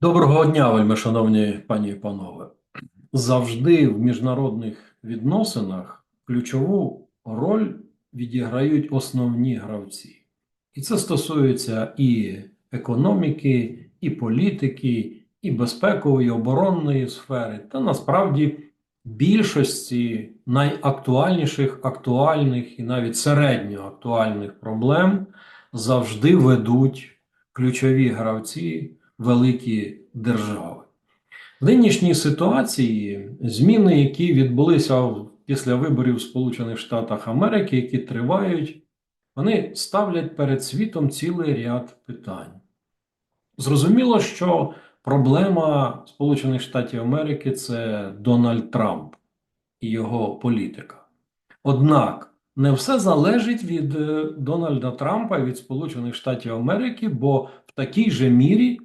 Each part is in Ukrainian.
Доброго дня, вельми шановні пані і панове. Завжди в міжнародних відносинах ключову роль відіграють основні гравці. І це стосується і економіки, і політики, і безпекової, і оборонної сфери, та насправді більшості найактуальніших, актуальних і навіть середньоактуальних проблем завжди ведуть ключові гравці великі держави. В нинішній ситуації зміни, які відбулися після виборів в Сполучених Штатах Америки, які тривають, вони ставлять перед світом цілий ряд питань. Зрозуміло, що проблема Сполучених Штатів Америки це Дональд Трамп і його політика. Однак не все залежить від е, Дональда Трампа і від Сполучених Штатів Америки, бо в такій же мірі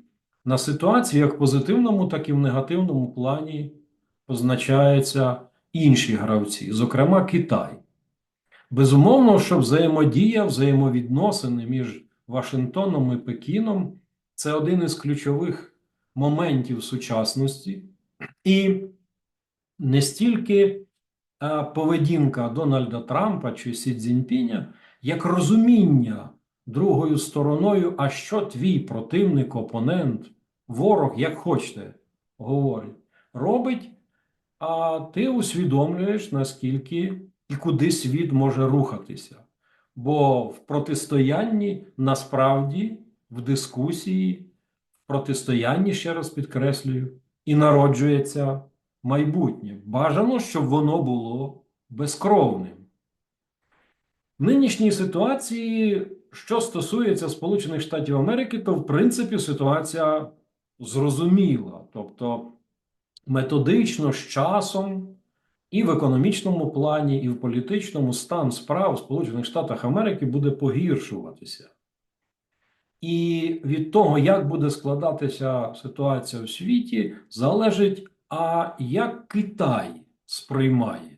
на ситуації, як в позитивному, так і в негативному плані, позначаються інші гравці, зокрема Китай. Безумовно, що взаємодія, взаємовідносини між Вашингтоном і Пекіном це один із ключових моментів сучасності, і не стільки е, поведінка Дональда Трампа чи Сі Цзіньпіня, як розуміння другою стороною, а що твій противник, опонент, ворог, як хочете, говорить, робить, а ти усвідомлюєш, наскільки і куди світ може рухатися. Бо в протистоянні насправді в дискусії, в протистоянні, ще раз підкреслюю, і народжується майбутнє. Бажано, щоб воно було безкровним. В нинішній ситуації, що стосується Сполучених Штатів Америки, то в принципі ситуація зрозуміла. Тобто методично з часом і в економічному плані, і в політичному стан справ в Сполучених Штатах Америки буде погіршуватися. І від того, як буде складатися ситуація в світі, залежить, а як Китай сприймає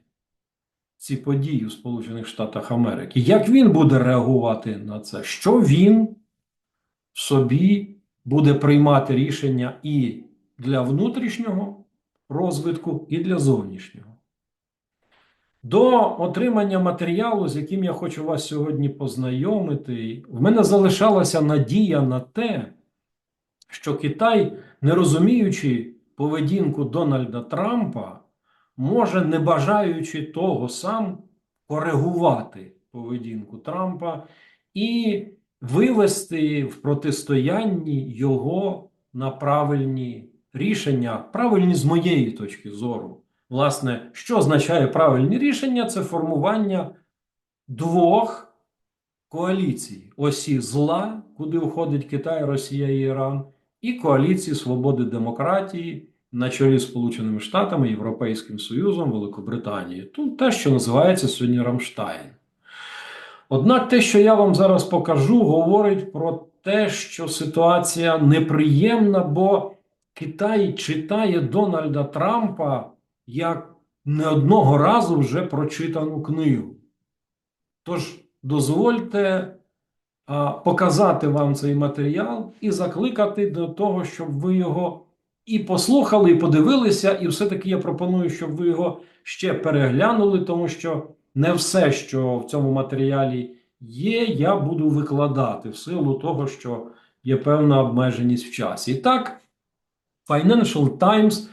ці події в Сполучених Штатах Америки, як він буде реагувати на це, що він в собі буде приймати рішення і для внутрішнього розвитку, і для зовнішнього. До отримання матеріалу, з яким я хочу вас сьогодні познайомити, в мене залишалася надія на те, що Китай, не розуміючи поведінку Дональда Трампа, може, не бажаючи того сам коригувати поведінку Трампа і вивести в протистоянні його на правильні рішення, правильні з моєї точки зору. Власне, що означає правильні рішення? Це формування двох коаліцій: осі зла, куди входить Китай, Росія і Іран, і коаліції свободи демократії на чолі з Сполученими Штатами, Європейським Союзом, Великобританією. Тут те, що називається сьогодні Рамштайн. Однак те, що я вам зараз покажу, говорить про те, що ситуація неприємна, бо Китай читає Дональда Трампа як не одного разу вже прочитану книгу. Тож дозвольте а, показати вам цей матеріал і закликати до того, щоб ви його і послухали, і подивилися, і все-таки я пропоную, щоб ви його ще переглянули, тому що не все, що в цьому матеріалі є, я буду викладати в силу того, що є певна обмеженість в часі. І так, Financial Times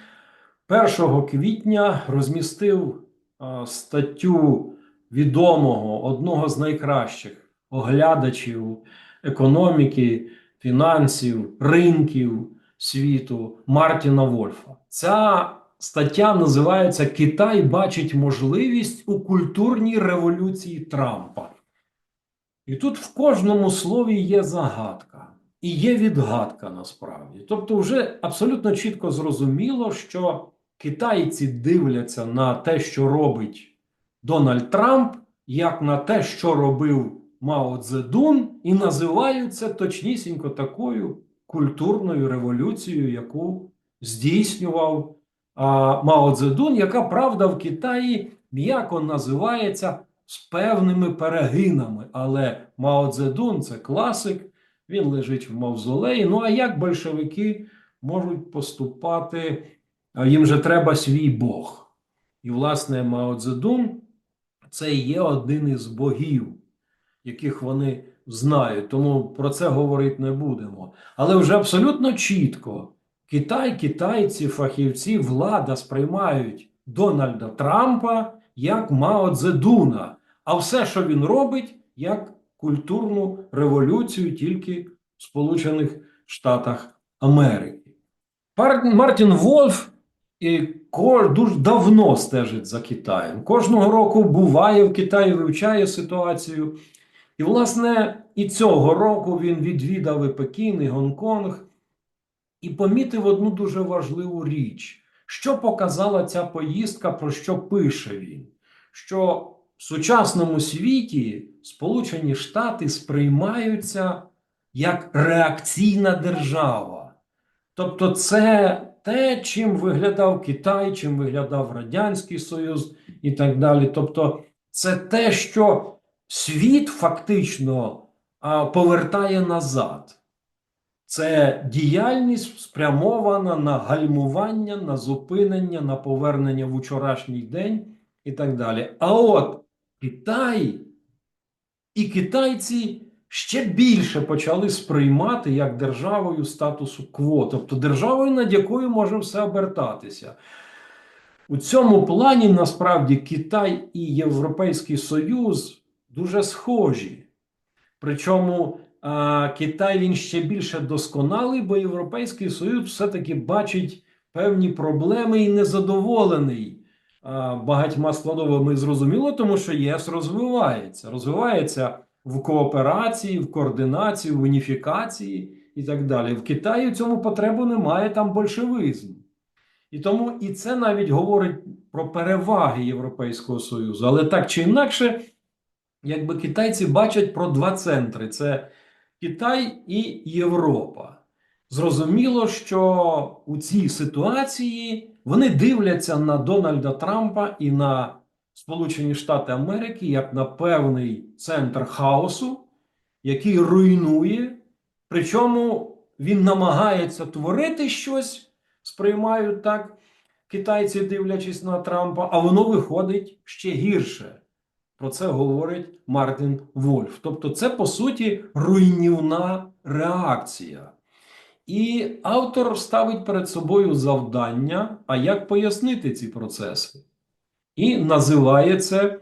1 квітня розмістив а, статтю відомого одного з найкращих оглядачів економіки, фінансів, ринків світу Мартіна Вольфа. Ця стаття називається Китай бачить можливість у культурній революції Трампа. І тут в кожному слові є загадка. І є відгадка насправді. Тобто, вже абсолютно чітко зрозуміло, що китайці дивляться на те, що робить Дональд Трамп, як на те, що робив Мао Цзедун, і називають це точнісінько такою культурною революцією, яку здійснював а, Мао Цзедун, яка правда в Китаї м'яко називається з певними перегинами. Але Мао Цзедун – це класик, він лежить в мавзолеї. Ну а як большевики можуть поступати, їм же треба свій Бог. І, власне, Мао Цзедун це є один із богів, яких вони знають. Тому про це говорити не будемо. Але вже абсолютно чітко Китай, китайці, фахівці, влада сприймають Дональда Трампа як Мао Цзедуна, а все, що він робить, як культурну революцію тільки в Сполучених Штатах Америки. Мартін Вольф і дуже давно стежить за Китаєм. Кожного року буває в Китаї, вивчає ситуацію. І, власне, і цього року він відвідав і Пекін, і Гонконг, і помітив одну дуже важливу річ. Що показала ця поїздка, про що пише він? Що в сучасному світі Сполучені Штати сприймаються як реакційна держава. Тобто, це те, чим виглядав Китай, чим виглядав Радянський Союз і так далі. Тобто, це те, що світ фактично повертає назад. Це діяльність спрямована на гальмування, на зупинення, на повернення в учорашній день і так далі. А от Китай і китайці ще більше почали сприймати як державою статусу кво, тобто державою, над якою може все обертатися. У цьому плані насправді Китай і Європейський Союз дуже схожі. Причому а, Китай він ще більше досконалий, бо Європейський Союз все-таки бачить певні проблеми і незадоволений а, багатьма складовими зрозуміло, тому що ЄС розвивається. Розвивається в кооперації, в координації, в уніфікації і так далі. В Китаї цьому потребу немає там большевизм. І тому і це навіть говорить про переваги Європейського Союзу. Але так чи інакше, якби китайці бачать про два центри: це Китай і Європа. Зрозуміло, що у цій ситуації вони дивляться на Дональда Трампа і на Сполучені Штати Америки як на певний центр хаосу, який руйнує, причому він намагається творити щось, сприймають так китайці, дивлячись на Трампа, а воно виходить ще гірше. Про це говорить Мартін Вольф. Тобто, це по суті руйнівна реакція. І автор ставить перед собою завдання, а як пояснити ці процеси. І називає це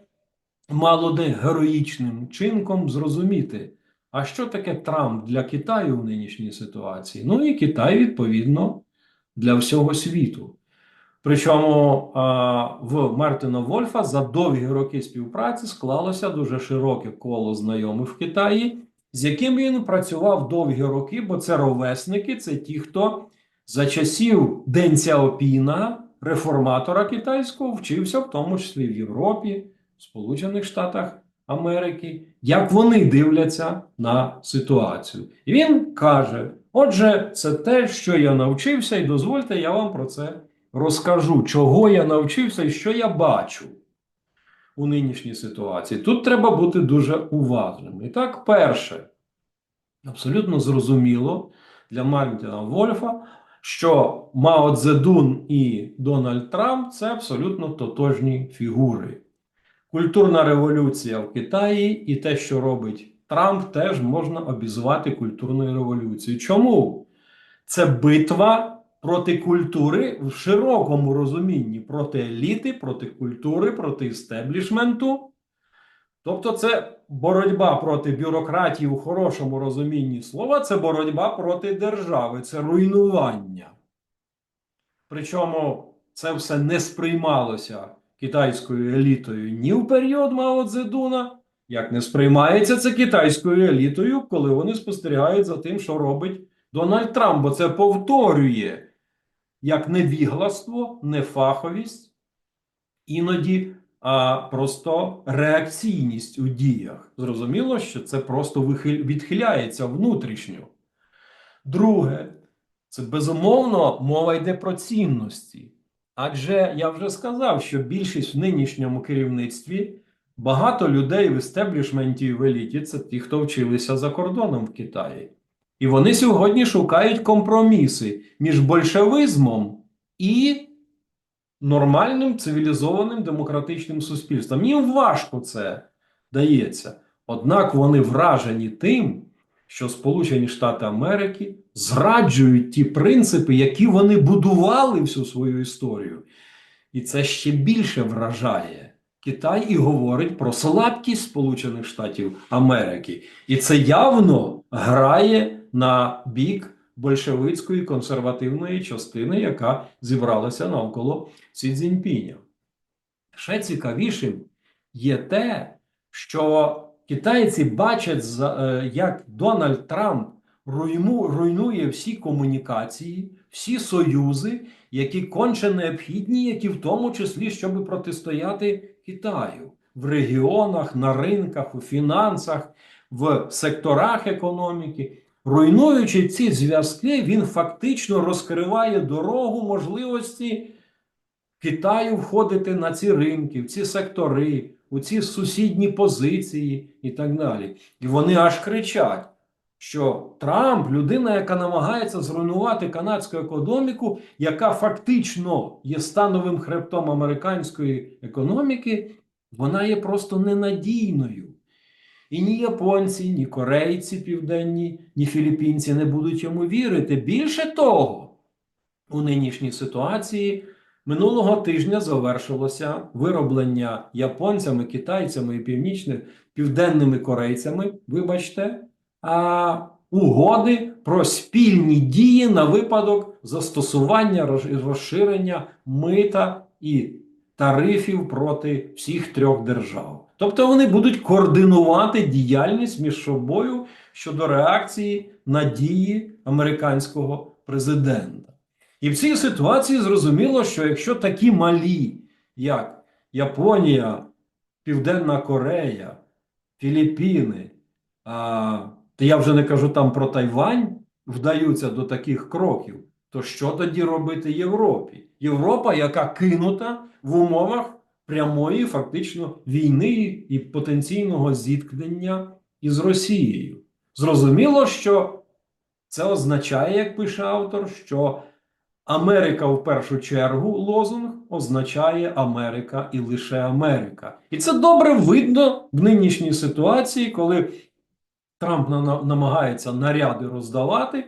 мало не героїчним чинком зрозуміти, а що таке Трамп для Китаю в нинішній ситуації. Ну і Китай, відповідно, для всього світу. Причому в Мартина Вольфа за довгі роки співпраці склалося дуже широке коло знайомих в Китаї, з яким він працював довгі роки, бо це ровесники, це ті, хто за часів Ден Цяопіна, реформатора китайського, вчився в тому числі в Європі, в Сполучених Штатах Америки, як вони дивляться на ситуацію. І він каже: отже, це те, що я навчився, і дозвольте, я вам про це розкажу, чого я навчився і що я бачу у нинішній ситуації. Тут треба бути дуже уважним. І так, перше, абсолютно зрозуміло для Мартіна Вольфа, що Мао Цзедун і Дональд Трамп це абсолютно тотожні фігури. Культурна революція в Китаї і те, що робить Трамп, теж можна обізвати культурною революцією. Чому? Це битва проти культури в широкому розумінні, проти еліти, проти культури, проти істеблішменту. Тобто, це боротьба проти бюрократії у хорошому розумінні слова, це боротьба проти держави, це руйнування. Причому це все не сприймалося китайською елітою ні в період Мао Цзедуна, як не сприймається це китайською елітою, коли вони спостерігають за тим, що робить Дональд Трамп, бо це повторює як невігластво, нефаховість, іноді а просто реакційність у діях. Зрозуміло, що це просто відхиляється внутрішньо. Друге, це безумовно мова йде про цінності. Адже я вже сказав, що більшість в нинішньому керівництві багато людей в істеблішменті і в еліті це ті, хто вчилися за кордоном в Китаї. І вони сьогодні шукають компроміси між большевизмом і нормальним цивілізованим демократичним суспільством. Їм важко це дається. Однак вони вражені тим, що Сполучені Штати Америки зраджують ті принципи, які вони будували всю свою історію. І це ще більше вражає. Китай і говорить про слабкість Сполучених Штатів Америки. І це явно грає на бік большевицької консервативної частини, яка зібралася навколо Сі Цзіньпіня. Ще цікавішим є те, що китайці бачать, е, як Дональд Трамп руйнує всі комунікації, всі союзи, які конче необхідні, які в тому числі, щоб протистояти Китаю в регіонах, на ринках, у фінансах, в секторах економіки. Руйнуючи ці зв'язки, він фактично розкриває дорогу можливості Китаю входити на ці ринки, в ці сектори, у ці сусідні позиції і так далі. І вони аж кричать, що Трамп людина, яка намагається зруйнувати канадську економіку, яка фактично є становим хребтом американської економіки, вона є просто ненадійною. І ні японці, ні корейці південні, ні філіппінці не будуть йому вірити. Більше того, у нинішній ситуації минулого тижня завершилося вироблення японцями, китайцями і північними південними корейцями, вибачте, а, угоди про спільні дії на випадок застосування розширення мита і тарифів проти всіх трьох держав. Тобто вони будуть координувати діяльність між собою щодо реакції на дії американського президента. І в цій ситуації зрозуміло, що якщо такі малі, як Японія, Південна Корея, Філіппіни, а, я вже не кажу там про Тайвань, вдаються до таких кроків, то що тоді робити Європі? Європа, яка кинута в умовах прямої фактично війни і потенційного зіткнення із Росією. Зрозуміло, що це означає, як пише автор, що Америка в першу чергу лозунг означає Америка і лише Америка. І це добре видно в нинішній ситуації, коли Трамп на- на- намагається наряди роздавати,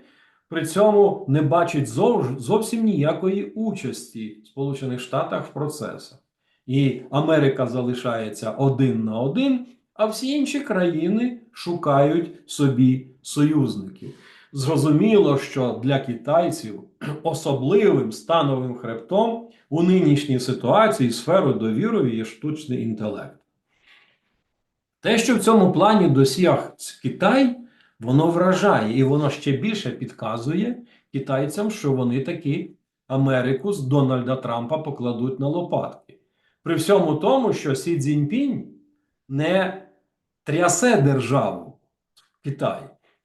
при цьому не бачить зов- зовсім ніякої участі Сполучених Штатах в процесах. І Америка залишається один на один, а всі інші країни шукають собі союзників. Зрозуміло, що для китайців особливим становим хребтом у нинішній ситуації сферою довірою є штучний інтелект. Те, що в цьому плані досяг Китай, воно вражає, і воно ще більше підказує китайцям, що вони таки Америку з Дональда Трампа покладуть на лопатки. При всьому тому, що Сі Цзіньпінь не трясе державу Китай,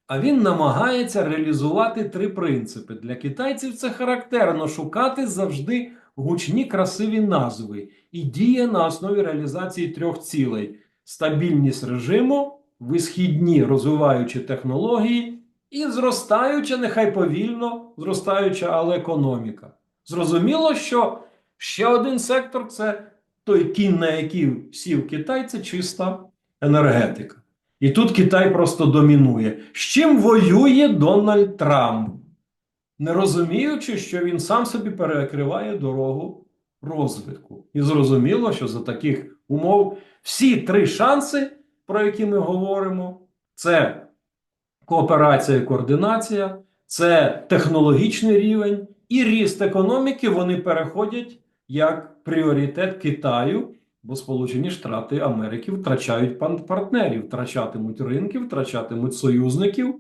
а він намагається реалізувати три принципи. Для китайців це характерно шукати завжди гучні красиві назви і діє на основі реалізації трьох цілей: стабільність режиму, висхідні розвиваючі технології і зростаюча, нехай повільно зростаюча, але економіка. Зрозуміло, що ще один сектор це той кінь, на який сів Китай, це чиста енергетика. І тут Китай просто домінує. З чим воює Дональд Трамп, не розуміючи, що він сам собі перекриває дорогу розвитку. І зрозуміло, що за таких умов всі три шанси, про які ми говоримо, це кооперація і координація, це технологічний рівень і ріст економіки, вони переходять як пріоритет Китаю. Бо Сполучені Штати Америки втрачають партнерів, втрачатимуть ринки, втрачатимуть союзників.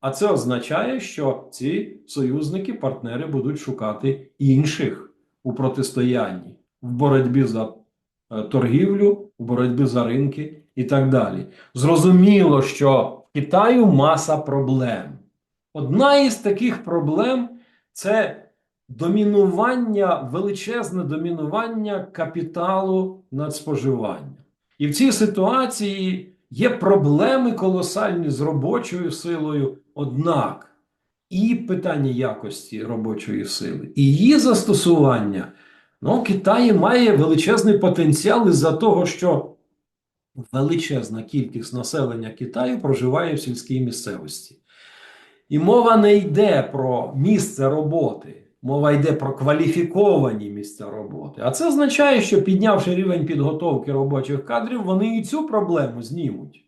А це означає, що ці союзники, партнери будуть шукати інших у протистоянні в боротьбі за е, торгівлю, в боротьбі за ринки і так далі. Зрозуміло, що в Китаю маса проблем. Одна із таких проблем це домінування, величезне домінування капіталу над споживанням. І в цій ситуації Є проблеми колосальні з робочою силою, однак і питання якості робочої сили, і її застосування. Ну, Китай має величезний потенціал із-за того, що величезна кількість населення Китаю проживає в сільській місцевості. І мова не йде про місце роботи, мова йде про кваліфіковані місця роботи. А це означає, що піднявши рівень підготовки робочих кадрів, вони і цю проблему знімуть,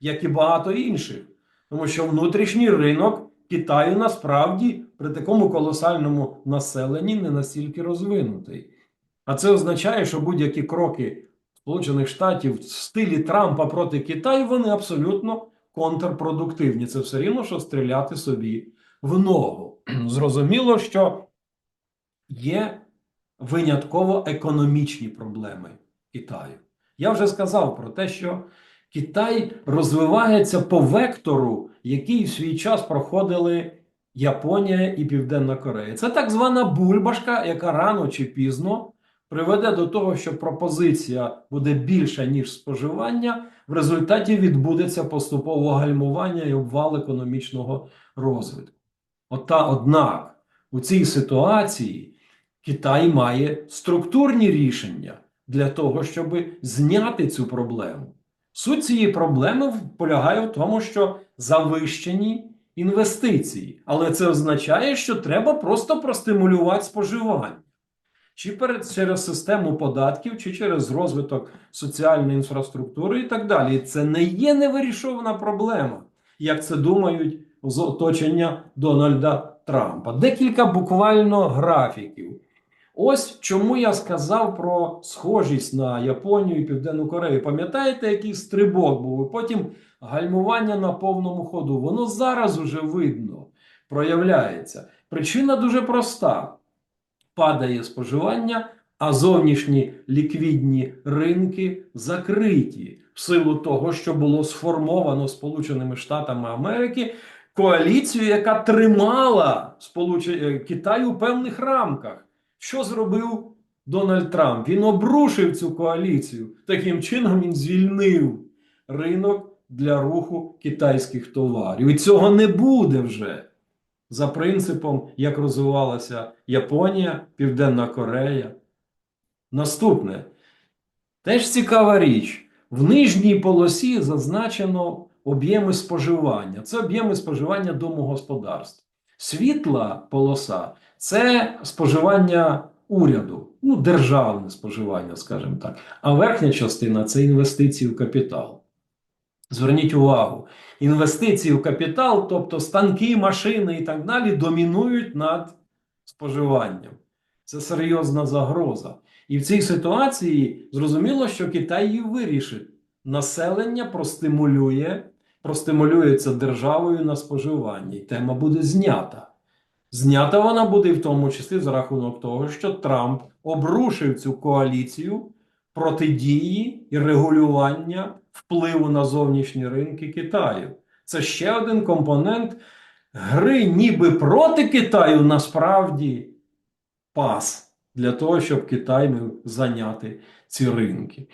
як і багато інших. Тому що внутрішній ринок Китаю насправді при такому колосальному населенні не настільки розвинутий. А це означає, що будь-які кроки Сполучених Штатів в стилі Трампа проти Китаю вони абсолютно контрпродуктивні. Це все рівно, що стріляти собі в ногу. Зрозуміло, що є винятково економічні проблеми Китаю. Я вже сказав про те, що Китай розвивається по вектору, який в свій час проходили Японія і Південна Корея. Це так звана бульбашка, яка рано чи пізно приведе до того, що пропозиція буде більша, ніж споживання. В результаті відбудеться поступове гальмування і обвал економічного розвитку. Ота, однак, у цій ситуації Китай має структурні рішення для того, щоб зняти цю проблему. Суть цієї проблеми полягає в тому, що завищені інвестиції, але це означає, що треба просто простимулювати споживання. Чи через систему податків, чи через розвиток соціальної інфраструктури і так далі. І це не є невирішована проблема, як це думають з оточення Дональда Трампа. Декілька буквально графіків. Ось чому я сказав про схожість на Японію і Південну Корею. Пам'ятаєте, який стрибок був? Потім гальмування на повному ходу. Воно зараз уже видно, проявляється. Причина дуже проста: падає споживання, а зовнішні ліквідні ринки закриті в силу того, що було сформовано Сполученими Штатами Америки коаліцію, яка тримала Сполуче... Китай у певних рамках. Що зробив Дональд Трамп? Він обрушив цю коаліцію. Таким чином він звільнив ринок для руху китайських товарів. І цього не буде вже за принципом, як розвивалася Японія, Південна Корея. Наступне. Теж цікава річ. В нижній полосі зазначено об'єми споживання. Це об'єми споживання домогосподарств. Світла полоса це споживання уряду, ну, державне споживання, скажімо так. А верхня частина це інвестиції в капітал. Зверніть увагу, інвестиції в капітал, тобто станки, машини і так далі, домінують над споживанням. Це серйозна загроза. І в цій ситуації зрозуміло, що Китай її вирішить. Населення простимулює, простимулюється державою на споживання, і тема буде знята. Знята вона буде в тому числі за рахунок того, що Трамп обрушив цю коаліцію протидії і регулювання впливу на зовнішні ринки Китаю. Це ще один компонент гри, ніби проти Китаю, насправді пас для того, щоб Китай міг зайняти ці ринки.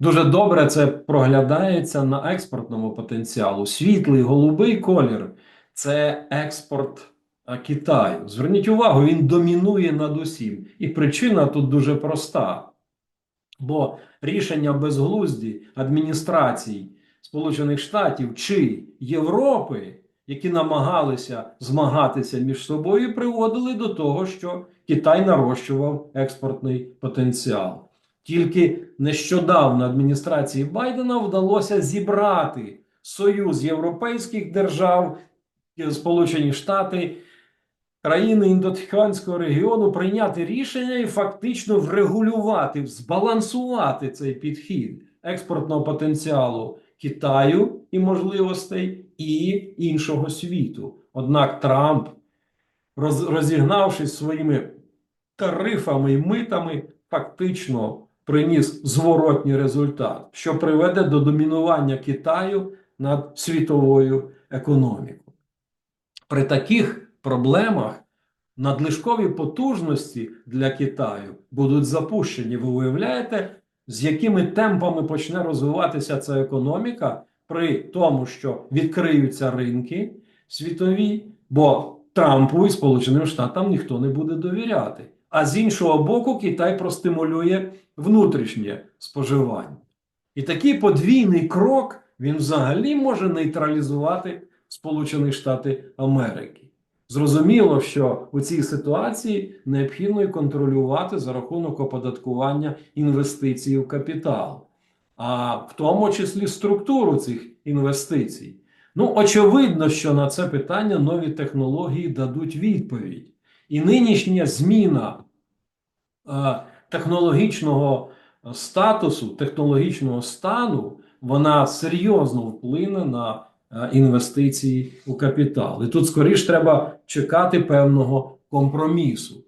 Дуже добре це проглядається на експортному потенціалу. Світлий голубий колір це експорт Китаю. Зверніть увагу, він домінує над усім. І причина тут дуже проста. Бо рішення безглузді адміністрацій Сполучених Штатів чи Європи, які намагалися змагатися між собою, приводили до того, що Китай нарощував експортний потенціал. Тільки нещодавно адміністрації Байдена вдалося зібрати союз європейських держав, Сполучені Штати, країни індотиханського регіону прийняти рішення і фактично врегулювати, збалансувати цей підхід експортного потенціалу Китаю і можливостей і іншого світу. Однак Трамп, роз, розігнавшись своїми тарифами і митами, фактично приніс зворотній результат, що приведе до домінування Китаю над світовою економікою. При таких проблемах надлишкові потужності для Китаю будуть запущені. Ви уявляєте, з якими темпами почне розвиватися ця економіка при тому, що відкриються ринки світові, бо Трампу і Сполученим Штатам ніхто не буде довіряти. А з іншого боку, Китай простимулює внутрішнє споживання. І такий подвійний крок він взагалі може нейтралізувати Сполучені Штати Америки. Зрозуміло, що у цій ситуації необхідно і контролювати за рахунок оподаткування інвестицій в капітал, а в тому числі структуру цих інвестицій. Ну, очевидно, що на це питання нові технології дадуть відповідь. І нинішня зміна е, технологічного статусу, технологічного стану, вона серйозно вплине на е, інвестиції у капітал. І тут скоріш треба чекати певного компромісу.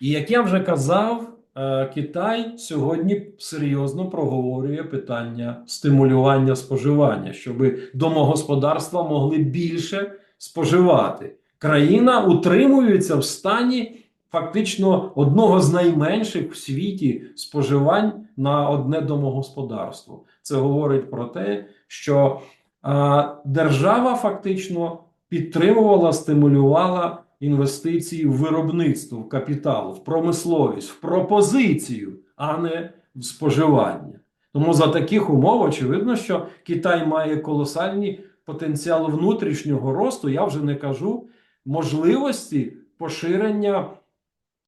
І як я вже казав, е, Китай сьогодні серйозно проговорює питання стимулювання споживання, щоб домогосподарства могли більше споживати. Країна утримується в стані фактично одного з найменших в світі споживань на одне домогосподарство. Це говорить про те, що держава фактично підтримувала, стимулювала інвестиції в виробництво, в капітал, в промисловість, в пропозицію, а не в споживання. Тому за таких умов очевидно, що Китай має колосальний потенціал внутрішнього росту. Я вже не кажу можливості поширення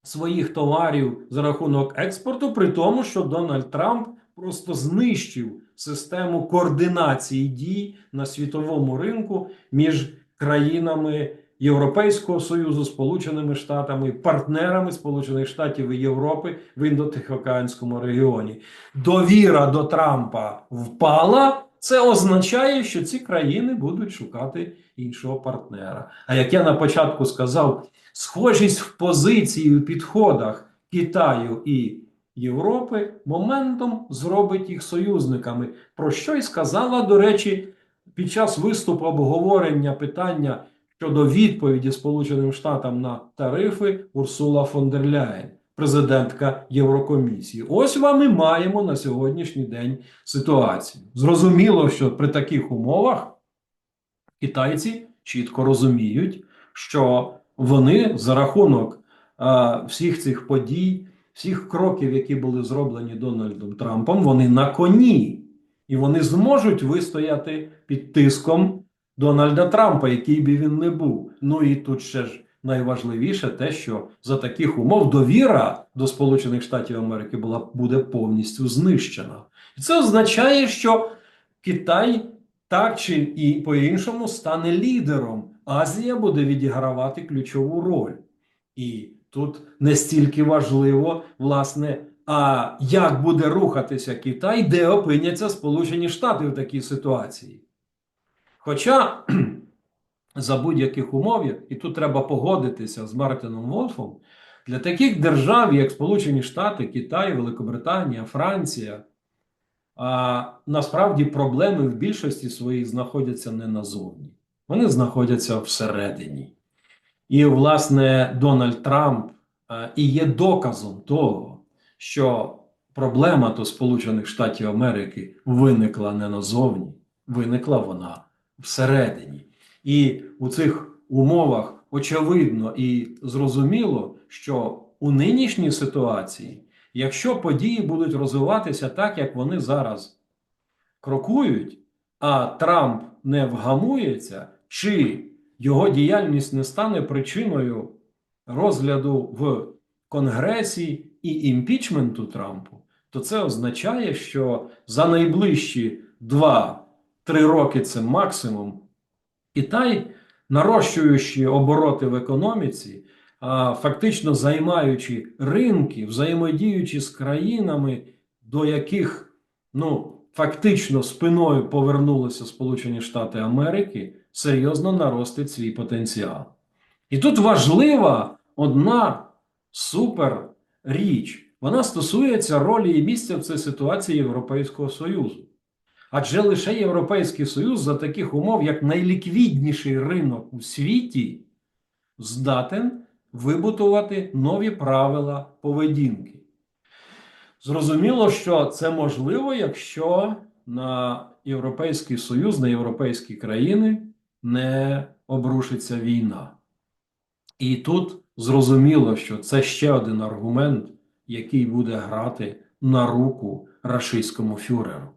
своїх товарів за рахунок експорту, при тому, що Дональд Трамп просто знищив систему координації дій на світовому ринку між країнами Європейського Союзу, Сполученими Штатами, партнерами Сполучених Штатів і Європи в індотихоокеанському регіоні. Довіра до Трампа впала. Це означає, що ці країни будуть шукати іншого партнера. А як я на початку сказав, схожість в позиції в підходах Китаю і Європи моментом зробить їх союзниками. Про що й сказала, до речі, під час виступу обговорення питання щодо відповіді Сполученим Штатам на тарифи Урсула фон дер Ляєн, президентка Єврокомісії. Ось вам і маємо на сьогоднішній день ситуацію. Зрозуміло, що при таких умовах китайці чітко розуміють, що вони за рахунок а, всіх цих подій, всіх кроків, які були зроблені Дональдом Трампом, вони на коні, і вони зможуть вистояти під тиском Дональда Трампа, який би він не був. Ну і тут ще ж найважливіше те, що за таких умов довіра до Сполучених Штатів Америки була буде повністю знищена. І це означає, що Китай так чи і по-іншому стане лідером. Азія буде відігравати ключову роль. І тут не стільки важливо, власне, а як буде рухатися Китай, де опиняться Сполучені Штати в такій ситуації. Хоча за будь-яких умов, і тут треба погодитися з Мартином Волфом, для таких держав, як Сполучені Штати, Китай, Великобританія, Франція, а, насправді проблеми в більшості своїх знаходяться не назовні. Вони знаходяться всередині. І, власне, Дональд Трамп і є доказом того, що проблема то Сполучених Штатів Америки виникла не назовні, виникла вона всередині. І у цих умовах очевидно і зрозуміло, що у нинішній ситуації, якщо події будуть розвиватися так, як вони зараз крокують, а Трамп не вгамується, чи його діяльність не стане причиною розгляду в Конгресі і імпічменту Трампу, то це означає, що за найближчі 2-3 роки це максимум. Китай, нарощуючи обороти в економіці, фактично займаючи ринки, взаємодіючи з країнами, до яких ну, фактично спиною повернулися Сполучені Штати Америки, серйозно наростить свій потенціал. І тут важлива одна супер річ. Вона стосується ролі і місця в цій ситуації Європейського Союзу. Адже лише Європейський Союз за таких умов, як найліквідніший ринок у світі, здатен вибудувати нові правила поведінки. Зрозуміло, що це можливо, якщо на Європейський Союз, на європейські країни не обрушиться війна. І тут зрозуміло, що це ще один аргумент, який буде грати на руку рашистському фюреру.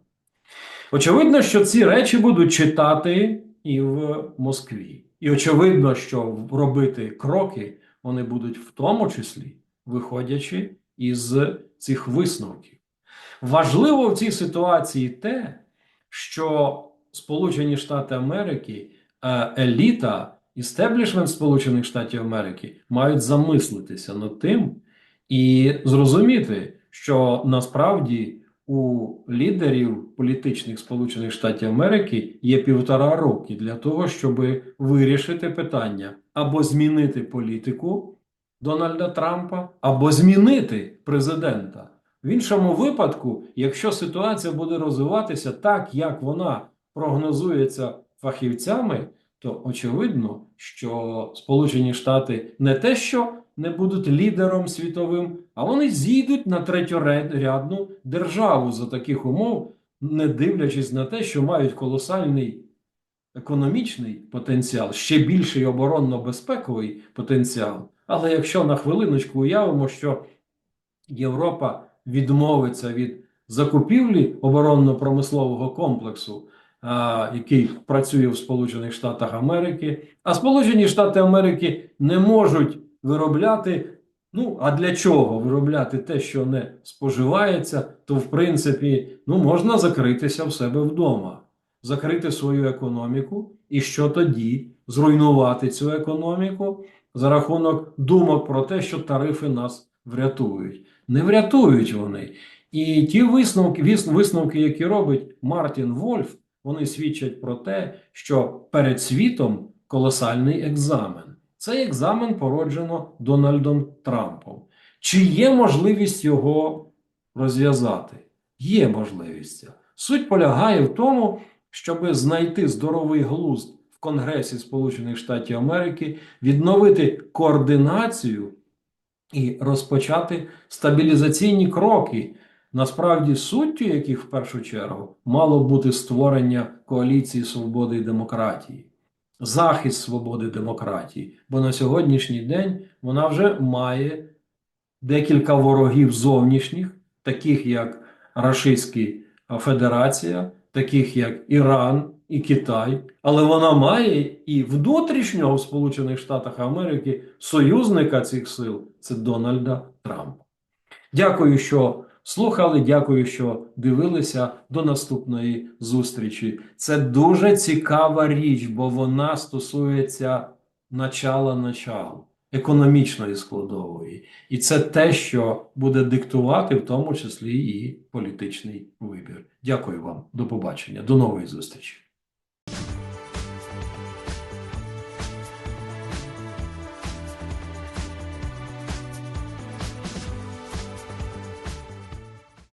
Очевидно, що ці речі будуть читати і в Москві. І очевидно, що робити кроки вони будуть в тому числі виходячи із цих висновків. Важливо в цій ситуації те, що Сполучені Штати Америки, еліта, істеблішмент Сполучених Штатів Америки мають замислитися над тим і зрозуміти, що насправді у лідерів політичних Сполучених Штатів Америки є півтора роки для того, щоб вирішити питання або змінити політику Дональда Трампа, або змінити президента. В іншому випадку, якщо ситуація буде розвиватися так, як вона прогнозується фахівцями, то очевидно, що Сполучені Штати не те, що не будуть лідером світовим, а вони зійдуть на третьорядну державу за таких умов, не дивлячись на те, що мають колосальний економічний потенціал, ще більший оборонно-безпековий потенціал. Але якщо на хвилиночку уявимо, що Європа відмовиться від закупівлі оборонно-промислового комплексу, який працює в Сполучених Штатах Америки, а Сполучені Штати Америки не можуть виробляти. Ну, а для чого виробляти те, що не споживається, то в принципі ну, можна закритися в себе вдома, закрити свою економіку, і що тоді зруйнувати цю економіку за рахунок думок про те, що тарифи нас врятують. Не врятують вони. І ті висновки, висновки, які робить Мартін Вольф, вони свідчать про те, що перед світом колосальний екзамен. Цей екзамен породжено Дональдом Трампом. Чи є можливість його розв'язати? Є можливість. Суть полягає в тому, щоб знайти здоровий глузд в Конгресі Сполучених Штатів Америки, відновити координацію і розпочати стабілізаційні кроки, насправді суттю яких в першу чергу мало бути створення коаліції свободи і демократії, захист свободи і демократії. Бо на сьогоднішній день вона вже має декілька ворогів зовнішніх, таких як Рашистська Федерація, таких як Іран і Китай, але вона має і внутрішнього в Сполучених Штатах Америки союзника цих сил це Дональда Трампа. Дякую, що слухали. Дякую, що дивилися. До наступної зустрічі. Це дуже цікава річ, бо вона стосується начала началу, економічної складової. І це те, що буде диктувати в тому числі і політичний вибір. Дякую вам, до побачення, до нової зустрічі.